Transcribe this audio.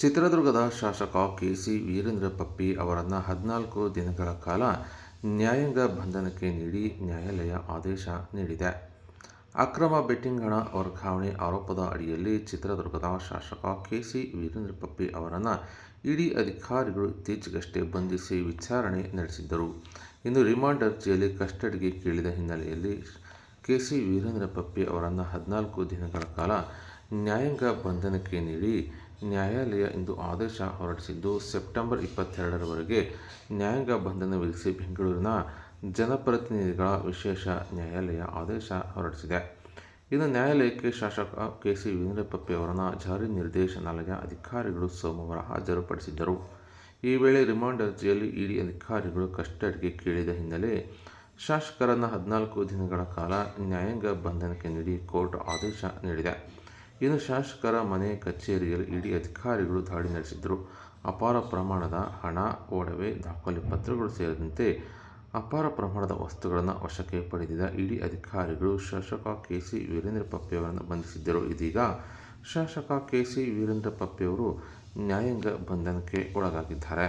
ಚಿತ್ರದುರ್ಗದ ಶಾಸಕ K C Veerendra ಪಪ್ಪಿ ಅವರನ್ನು ಹದಿನಾಲ್ಕು ದಿನಗಳ ಕಾಲ ನ್ಯಾಯಾಂಗ ಬಂಧನಕ್ಕೆ ನೀಡಿ ನ್ಯಾಯಾಲಯ ಆದೇಶ ನೀಡಿದೆ. ಅಕ್ರಮ ಬೆಟ್ಟಿಂಗ್ ಹಣ ವರ್ಗಾವಣೆ ಆರೋಪದ ಅಡಿಯಲ್ಲಿ ಚಿತ್ರದುರ್ಗದ ಶಾಸಕ ಕೆ ಸಿ ವೀರೇಂದ್ರ ಪಪ್ಪಿ ಅವರನ್ನು ಇಡಿ ಅಧಿಕಾರಿಗಳು ಇತ್ತೀಚೆಗಷ್ಟೇ ಬಂಧಿಸಿ ವಿಚಾರಣೆ ನಡೆಸಿದ್ದರು. ಇನ್ನು ರಿಮಾಂಡ್ ಅರ್ಜಿಯಲ್ಲಿ ಕಸ್ಟಡಿಗೆ ಕೇಳಿದ ಹಿನ್ನೆಲೆಯಲ್ಲಿ ಕೆ ಸಿ ವೀರೇಂದ್ರ ಪಪ್ಪಿ ಅವರನ್ನು ಹದಿನಾಲ್ಕು ದಿನಗಳ ಕಾಲ ನ್ಯಾಯಾಂಗ ಬಂಧನಕ್ಕೆ ನೀಡಿ ನ್ಯಾಯಾಲಯ ಇಂದು ಆದೇಶ ಹೊರಡಿಸಿದ್ದು ಸೆಪ್ಟೆಂಬರ್ ಇಪ್ಪತ್ತೆರಡರವರೆಗೆ ನ್ಯಾಯಾಂಗ ಬಂಧನ ವಿಧಿಸಿ ಬೆಂಗಳೂರಿನ ಜನಪ್ರತಿನಿಧಿಗಳ ವಿಶೇಷ ನ್ಯಾಯಾಲಯ ಆದೇಶ ಹೊರಡಿಸಿದೆ. ಇನ್ನು ನ್ಯಾಯಾಲಯಕ್ಕೆ ಶಾಸಕ ಕೆಸಿ ಸಿ ಅವರನ್ನು ಜಾರಿ ನಿರ್ದೇಶನಾಲಯ ಅಧಿಕಾರಿಗಳು ಸೋಮವಾರ ಹಾಜರುಪಡಿಸಿದ್ದರು. ಈ ವೇಳೆ ರಿಮಾಂಡ್ ಅರ್ಜಿಯಲ್ಲಿ ಇಡಿ ಅಧಿಕಾರಿಗಳು ಕಸ್ಟಡಿಗೆ ಕೇಳಿದ ಹಿನ್ನೆಲೆ ಶಾಸಕರನ್ನು ಹದಿನಾಲ್ಕು ದಿನಗಳ ಕಾಲ ನ್ಯಾಯಾಂಗ ಬಂಧನಕ್ಕೆ ನೀಡಿ ಕೋರ್ಟ್ ಆದೇಶ ನೀಡಿದೆ. ಇನ್ನು ಶಾಸಕರ ಮನೆ, ಕಚೇರಿಯಲ್ಲಿ ಇಡಿ ಅಧಿಕಾರಿಗಳು ದಾಳಿ ನಡೆಸಿದರು ಅಪಾರ ಪ್ರಮಾಣದ ಹಣ, ಒಡವೆ, ದಾಖಲೆ ಪತ್ರಗಳು ಸೇರಿದಂತೆ ಅಪಾರ ಪ್ರಮಾಣದ ವಸ್ತುಗಳನ್ನು ವಶಕ್ಕೆ ಪಡೆದಿದ್ದ ಇಡಿ ಅಧಿಕಾರಿಗಳು ಶಾಸಕ ಕೆಸಿ ವೀರೇಂದ್ರ ಪಪ್ಪೆಯವರನ್ನು ಬಂಧಿಸಿದ್ದರು. ಇದೀಗ ಶಾಸಕ ಕೆಸಿ ವೀರೇಂದ್ರ ಪಪ್ಪೆಯವರು ನ್ಯಾಯಾಂಗ ಬಂಧನಕ್ಕೆ ಒಳಗಾಗಿದ್ದಾರೆ.